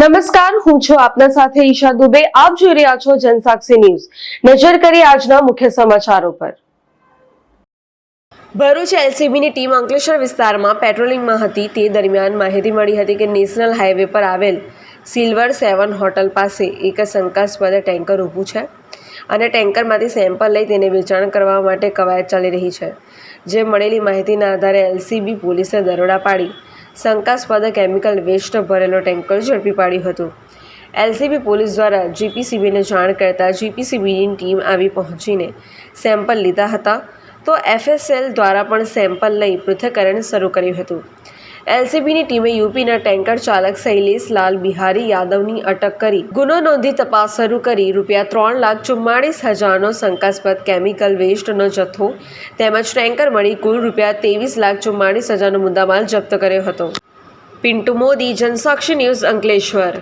નમસ્કાર, હું છું આપના સાથે ઈશા દુબે. આપ જોઈ રહ્યા છો જનસાક્ષી ન્યૂઝ. નજર કરી આજના મુખ્ય સમાચારો પર. ભરૂચ એલસીબીની ટીમ અંકલેશ્વર વિસ્તારમાં પેટ્રોલિંગમાં હતી. તે દરમિયાન માહિતી મળી હતી કે નેશનલ હાઈવે પર આવેલ સિલ્વર સેવન હોટલ પાસે એક શંકાસ્પદ ટેન્કર ઊભું છે અને ટેન્કરમાંથી સેમ્પલ લઈ તેને વેચાણ કરવા માટે કવાયત ચાલી રહી છે. જે મળેલી માહિતીના આધારે એલસીબી પોલીસે દરોડા પાડી શંકાસ્પદ કેમિકલ વેસ્ટ ભરેલો ટેન્કર ઝડપી પાડ્યું હતું. એલસીબી પોલીસ દ્વારા જીપીસીબીને જાણ કરતાં જીપીસીબીની ટીમ આવી પહોંચીને સેમ્પલ લીધા હતા. તો એફએસએલ દ્વારા પણ સેમ્પલ લઈ પૃથ્થકરણ શરૂ કર્યું હતું. એલસીબીની ટીમે યુપીના ટેન્કર ચાલક શૈલેષ લાલ બિહારી યાદવની અટક કરી. ગુનો નોંધી તપાસ શરૂ કરી. રૂપિયા ત્રણ લાખ ચુમ્માળીસ હજારનો શંકાસ્પદ કેમિકલ વેસ્ટનો જથ્થો તેમજ ટેન્કર મળી કુલ રૂપિયા ત્રેવીસ લાખ ચુમ્માળીસ હજારનો મુદ્દામાલ જપ્ત કર્યો હતો. પિન્ટુ મોદી, જનસાક્ષી ન્યૂઝ અંકલેશ્વર.